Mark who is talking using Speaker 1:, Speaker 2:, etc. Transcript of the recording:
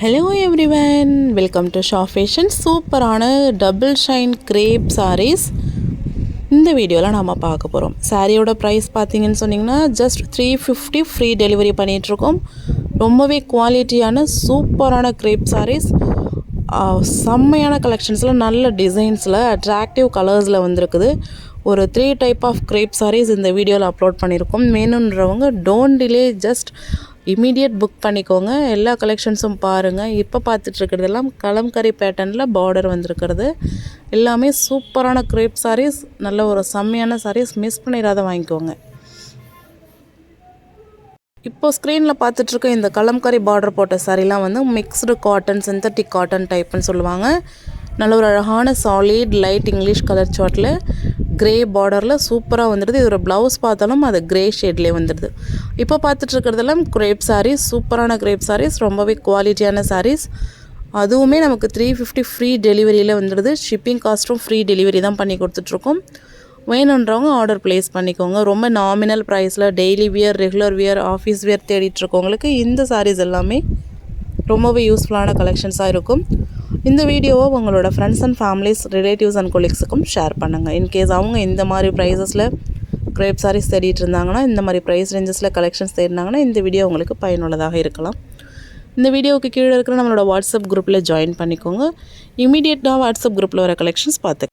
Speaker 1: Hello everyone welcome to Sha fashion சூப்பரான double shine crepe saris இந்த வீடியோவில் நாம் பார்க்க போகிறோம் சாரியோட ப்ரைஸ் பார்த்தீங்கன்னு சொன்னிங்கன்னா just three fifty free delivery பண்ணிகிட்ருக்கோம் ரொம்பவே குவாலிட்டியான சூப்பரான கிரேப் சாரீஸ் செம்மையான கலெக்ஷன்ஸில் நல்ல டிசைன்ஸில் அட்ராக்டிவ் கலர்ஸில் வந்திருக்குது. ஒரு three type of crepe sarees இந்த வீடியோவில் அப்லோட் பண்ணியிருக்கோம் வேணுன்றவங்க don't delay just immediate book பண்ணிக்கோங்க. எல்லா கலெக்ஷன்ஸும் பாருங்கள் இப்போ பார்த்துட்டு இருக்கிறதெல்லாம் கலம்கரி பேட்டர்னில் பார்டர் வந்திருக்கிறது. எல்லாமே சூப்பரான க்ரேப் சாரீஸ் நல்ல ஒரு செம்மையான சாரீஸ் மிஸ் பண்ணிடாத வாங்கிக்கோங்க. இப்போ ஸ்க்ரீனில் பார்த்துட்ருக்க இந்த கலம்கரி பார்டர் போட்ட சாரீலாம் வந்து மிக்ஸ்டு காட்டன் சிந்தட்டிக் காட்டன் டைப்புன்னு சொல்லுவாங்க. நல்ல ஒரு அழகான சாலிட் லைட் இங்கிலீஷ் கலர் சார்ட்டில் கிரே பார்டரில் சூப்பராக வந்துடுது இதோட ப்ளவுஸ் பார்த்தாலும் அது கிரே ஷேட்லேயே வந்துடுது இப்போ பார்த்துட்ருக்கிறதெல்லாம் கிரேப் சாரீஸ் சூப்பரான கிரேப் சாரீஸ் ரொம்பவே குவாலிட்டியான சாரீஸ் அதுவுமே நமக்கு த்ரீ ஃபிஃப்டி ஃப்ரீ டெலிவரியில் வந்துடுது ஷிப்பிங் காஸ்ட்டும் ஃப்ரீ டெலிவரி தான் பண்ணி கொடுத்துட்ருக்கோம். வேணுன்றவங்க ஆர்டர் ப்ளேஸ் பண்ணிக்கோங்க. ரொம்ப நாமினல் ப்ரைஸில் daily wear regular wear office wear தேடிட்டுருக்கவங்களுக்கு இந்த சாரீஸ் எல்லாமே ரொம்பவே யூஸ்ஃபுல்லான கலெக்ஷன்ஸாக இருக்கும். இந்த வீடியோவை உங்களோட friends and families relatives and கொலீக்ஸுக்கும் share பண்ணுங்கள் இன்கேஸ் அவங்க இந்த மாதிரி ப்ரைஸஸில் கிரேப் சாரீஸ் தேடிட்டு இருந்தாங்கன்னா இந்த மாதிரி ப்ரைஸ் ரேஞ்சஸில் கலெக்ஷன்ஸ் தேடினாங்கன்னா இந்த வீடியோ உங்களுக்கு பயனுள்ளதாக இருக்கலாம். இந்த வீடியோவுக்கு கீழே இருக்கிற நம்மளோட வாட்ஸ்அப் குரூப்பில் ஜாயின் பண்ணிக்கோங்க. இமீடியட்டாக வாட்ஸ்அப் குரூப்பில் வர கலெக்ஷன்ஸ் பார்த்து